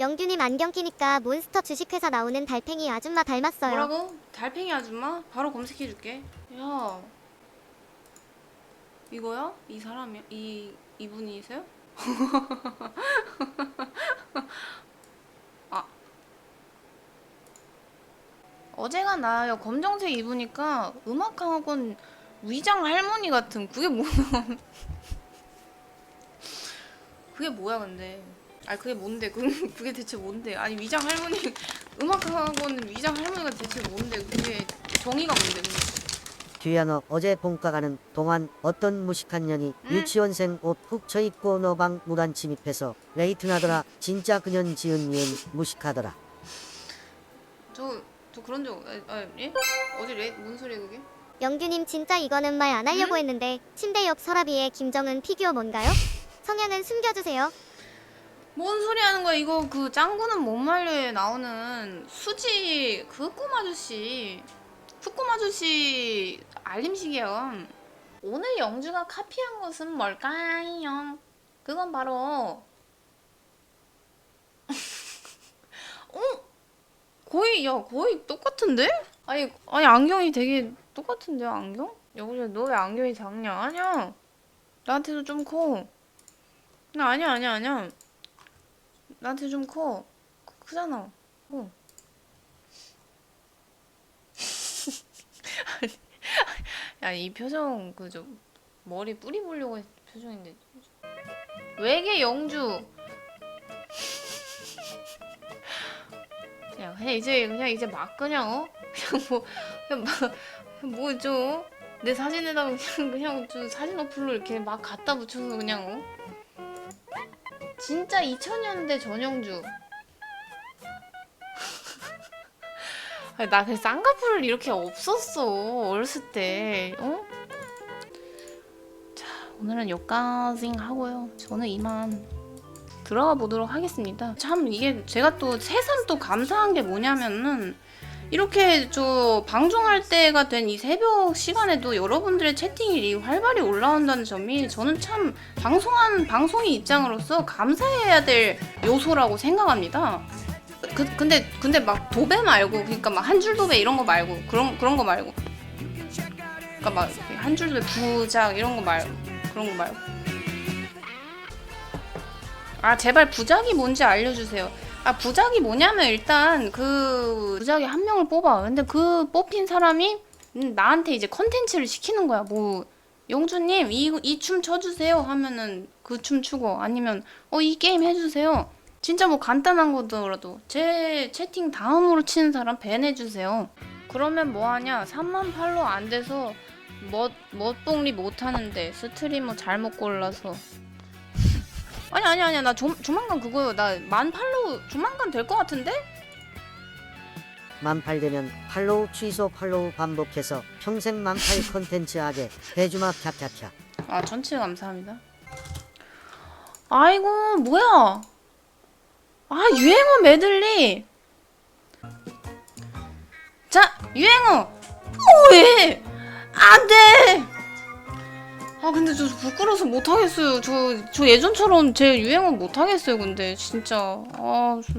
영규님 안경 끼니까 몬스터 주식회사 나오는 달팽이 아줌마 닮았어요. 뭐라고? 달팽이 아줌마? 바로 검색해줄게. 야, 이거야? 이 사람이 이 이분이세요? 아, 어제가 나요. 검정색 입으니까 음악학원 위장 할머니 같은 그게 뭐야? 그게 뭐야 근데? 아니 그게 뭔데? 그 그게 대체 뭔데? 아니 위장 할머니 음악학원 위장 할머니가 대체 뭔데? 그게 정의가 뭔데? 근데? 뒤야너 어제 본가 가는 동안 어떤 무식한 년이 응? 유치원생 옷 훅 쳐입고 너방 무단 침입해서 레이트 나더라 진짜 그년 지은 이은 무식하더라 저, 저 그런 적, 아, 아 예? 어디 레, 무슨 소리야 그게? 영규님 진짜 이거는 말 안 하려고 응? 했는데 침대 옆 서랍 위에 김정은 피규어 뭔가요? 성향은 숨겨주세요. 뭔 소리 하는 거야? 이거 그 짱구는 못 말려에 나오는 수지 그꿈 아저씨, 푸꿈 아저씨 알림식이에요. 오늘 영주가 카피한 것은 뭘까요? 그건 바로 어? 거의 야 거의 똑같은데? 아니 아니 안경이 되게 똑같은데요 안경? 여보세요 너 왜 안경이 작냐? 아니야 나한테도 좀 커. 나 아니야 아니야 아니야 나한테 좀 커. 크- 크잖아. 어. 아니, 야, 이 표정 그 좀 머리 뿌리 보려고 했 표정인데. 외계 영주. 야, 그냥 이제 그냥 이제 막 그냥 어? 그냥 뭐 그냥 막뭐죠? 내 사진에다가 그냥 그냥 좀 사진 어플로 이렇게 막 갖다 붙여서 그냥 어? 진짜 2000년대 전영주. 나그 쌍꺼풀 이렇게 없었어 어렸을 때. 어? 자 오늘은 여기까지 하고요. 저는 이만 들어가 보도록 하겠습니다. 참 이게 제가 또 새삼 또 감사한 게 뭐냐면은 이렇게 저 방송할 때가 된 이 새벽 시간에도 여러분들의 채팅이 활발히 올라온다는 점이 저는 참 방송한 방송의 입장으로서 감사해야 될 요소라고 생각합니다. 그, 근데 근데 막 도배 말고 그러니까 막 한 줄 도배 이런 거 말고 그런 그런 거 말고 그러니까 막 한 줄 도배 부작 이런 거 말고 그런 거 말고 아 제발 부작이 뭔지 알려주세요. 아 부작이 뭐냐면 일단 그 부작이 한 명을 뽑아. 근데 그 뽑힌 사람이 음, 나한테 이제 컨텐츠를 시키는 거야. 뭐 영주님 이 이 춤 춰주세요 하면은 그 춤 추고 아니면 어 이 게임 해주세요. 진짜 뭐 간단한 거더라도 제 채팅 다음으로 치는 사람 밴해주세요. 그러면 뭐 하냐? 3만 팔로 안 돼서 멋 멋봉리 못 하는데 스트리머 잘못 골라서 아니 아니 아니야 나 조, 조만간 그거요 나만 팔로 조만간 될 것 같은데? 만팔 되면 팔로우 취소 팔로우 반복해서 평생 만팔 컨텐츠 하게 대주마 캬캬캬 아 전체 감사합니다. 아이고 뭐야? 아 유행어 메들리. 자 유행어. 어, 왜? 안돼. 아 근데 저 부끄러워서 못 하겠어요. 저 저 예전처럼 제 유행어 못 하겠어요. 근데 진짜 아, 저,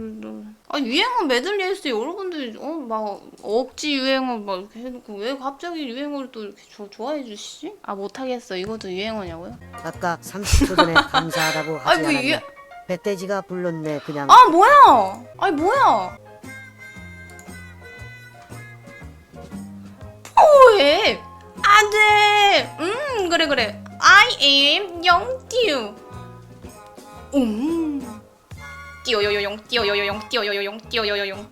아 유행어 메들리 했을 때 여러분들이 어막 억지 유행어 막 이렇게 해놓고 왜 갑자기 유행어를 또 이렇게 조, 좋아해 주시지? 아 못 하겠어. 이것도 유행어냐고요? 아까 30초 전에 감사하다고 하지 아이고, 않았냐 이게- 배돼지가 불렀네 그냥 아 뭐야? 아니 뭐야? 뭐해? 안돼. 음 그래 그래. I am 영띠우. 음. 띠요요요용 띠요요요용 띠요요요용 띠요요요용.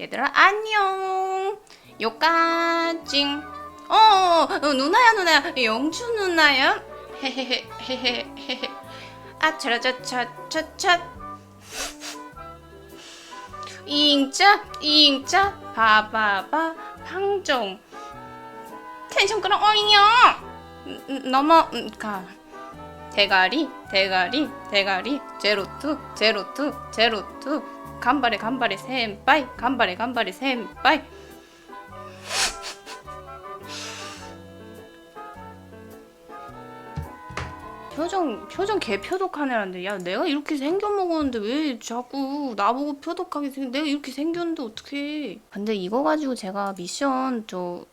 얘들아 안녕. 요까찡. 어, 어, 어 누나야 누나야 영주 누나야. 헤헤헤 헤헤헤헤. 아 차라차차차차 잉짜 잉짜 바바바 방종 텐션 끌어. 어이냐 넘어 가. 대가리 대가리 대가리. 제로투 제로투 제로투. 간발에 간발에 센빠이. 간발에 간발에 센빠이. 표정 표정 개 표독하네란데. 야 내가 이렇게 생겨 먹었는데 왜 자꾸 나보고 표독하게 생 내가 이렇게 생겼는데 어떡해. 근데 이거 가지고 제가 미션 저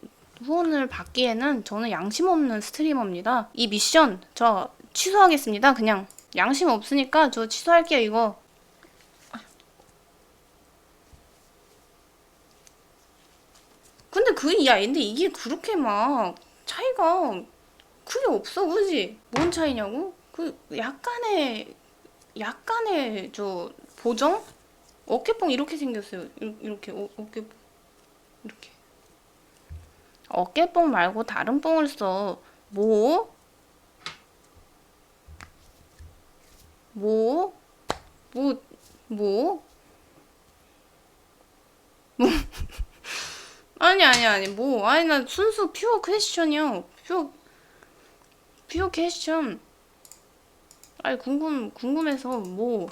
후원을 받기에는 저는 양심 없는 스트리머입니다. 이 미션 저 취소하겠습니다. 그냥 양심 없으니까 저 취소할게요 이거. 근데 그 야 근데 이게 그렇게 막 차이가 크게 없어 그지? 뭔 차이냐고? 그 약간의 약간의 저 보정? 어깨뽕 이렇게 생겼어요. 이- 이렇게 어, 어깨 이렇게 어깨뽕 말고 다른 뽕을 써 뭐? 뭐? 뭐? 뭐? 뭐? 아니 아니 아니 뭐 아니 나 순수 퓨어 퀘스천이야 퓨어 퓨어 퀘스천 아니 궁금 궁금해서 뭐